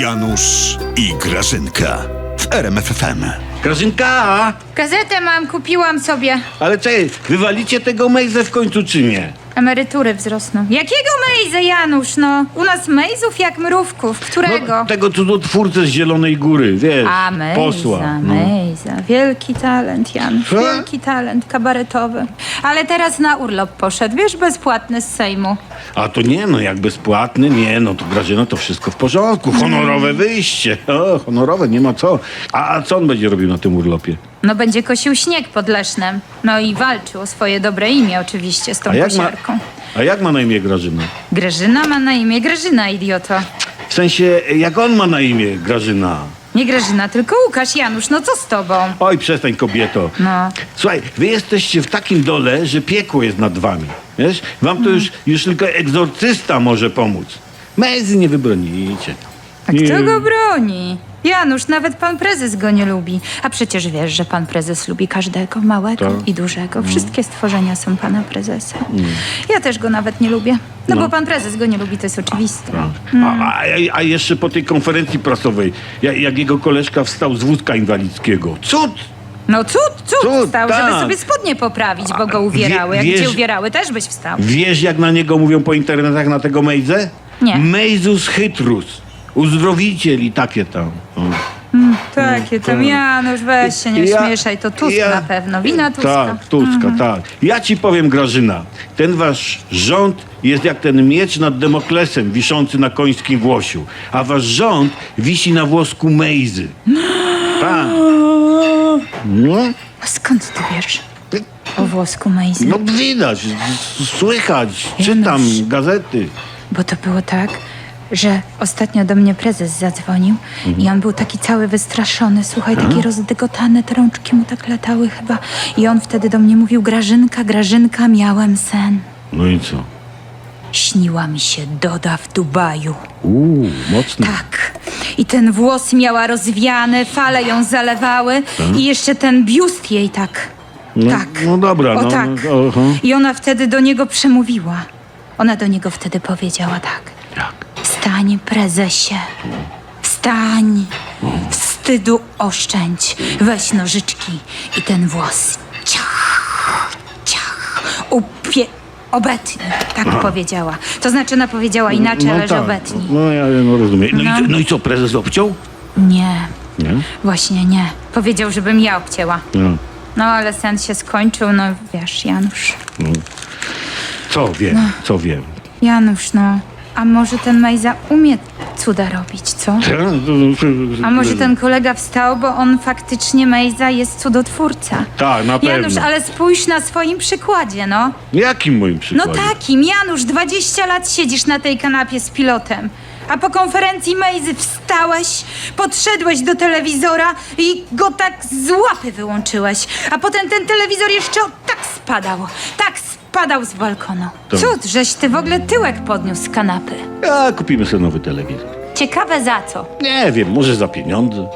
Janusz i Grażynka w RMFFM. Grażynka! Gazetę mam, kupiłam sobie. Ale czekaj, wywalicie tego Mejzę w końcu czy nie? Emerytury wzrosną. Jakiego Mejza, Janusz, no? U nas Mejzów jak mrówków. Którego? No, tego cudotwórcę z Zielonej Góry, wiesz, A, Mejza, posła. no. Mejza. Wielki talent, Janusz. Co? Wielki talent kabaretowy. Ale teraz na urlop poszedł, wiesz, bezpłatny z Sejmu. A to nie, no jak bezpłatny, nie, no to Grażyna to wszystko w porządku, honorowe wyjście, o, honorowe, nie ma co. A, a co on będzie robił na tym urlopie? No będzie kosił śnieg pod Lesznem. No i walczył o swoje dobre imię oczywiście z tą A jak, ma, kosiarką. A jak ma na imię Grażyna? Grażyna ma na imię Grażyna, idioto. W sensie, jak on ma na imię Grażyna? Nie Grażyna, tylko Łukasz, Janusz, no co z tobą? Oj, przestań kobieto. No. Słuchaj, wy jesteście w takim dole, że piekło jest nad wami. Wiesz? Wam Mm. to już, już tylko egzorcysta może pomóc. Mezy nie wybronicie. A kto go broni? Janusz, nawet pan prezes go nie lubi. A przecież wiesz, że pan prezes lubi każdego, małego Tak. i dużego. Wszystkie stworzenia są pana prezesa. Ja też go nawet nie lubię. No, No. bo pan prezes go nie lubi, to jest oczywiste. A, a, a jeszcze po tej konferencji prasowej, jak, jak jego koleżka wstał z wózka inwalidzkiego. Cud! No cud, cud, Cud, wstał, tak. żeby sobie spodnie poprawić, bo go uwierały. Jak wie- cię wiesz- uwierały, też byś wstał. Wiesz, jak na niego mówią po internetach na tego Mejzę? Nie. Mejzus chytrus. Uzdrowiciel i takie tam. O. Takie tam, tak. Janusz, weź się nie Ja- śmieszaj, to Tusk ja- na pewno. Wina Tuska. Tak, Tuska, tak. Ja ci powiem, Grażyna, ten wasz rząd jest jak ten miecz nad Demoklesem wiszący na końskim włosiu, a wasz rząd wisi na włosku Mejzy. Tak. No, A skąd ty wiesz o włosku Mejzy? no widać, s- słychać, czytam gazety. Bo to było tak, że ostatnio do mnie prezes zadzwonił i on był taki cały wystraszony, słuchaj, taki rozdygotany, te rączki mu tak latały chyba. I on wtedy do mnie mówił, Grażynka, Grażynka, miałem sen. No i co? Śniła mi się Doda w Dubaju. Uuu, mocno. Tak. I ten włos miała rozwiany, fale ją zalewały i jeszcze ten biust jej tak. No, tak. no dobra, O no, tak. no, aha. I ona wtedy do niego przemówiła. Ona do niego wtedy powiedziała tak. Wstań, prezesie. Wstań. Wstydu oszczędź. Weź nożyczki i ten włos. Ciach, ciach. Upie... Obetnij, tak powiedziała. To znaczy ona powiedziała inaczej, ale że obetnij. No ja no, rozumiem. No, No. I, co- no i co, prezes obciął? Nie, Nie? właśnie nie. Powiedział, żebym ja obcięła. No. No ale sen się skończył, no wiesz, Janusz. Co wiem, No. co wiem. Janusz, no. A może ten Majza umie cuda robić, co? A może ten kolega wstał, bo on faktycznie Mejza jest cudotwórca. Tak, na pewno. Janusz, ale spójrz na swoim przykładzie, no. Jakim moim No przykładem? takim, Janusz, 20 lat siedzisz na tej kanapie z pilotem. A po konferencji Mejzy wstałeś, podszedłeś do telewizora i go tak z łapy wyłączyłeś. A potem ten telewizor jeszcze o, tak spadał, tak spadał z balkonu. To- Cud, żeś ty w ogóle tyłek podniósł z kanapy. A kupimy sobie nowy telewizor. Ciekawe za co. Nie wiem, może za pieniądze.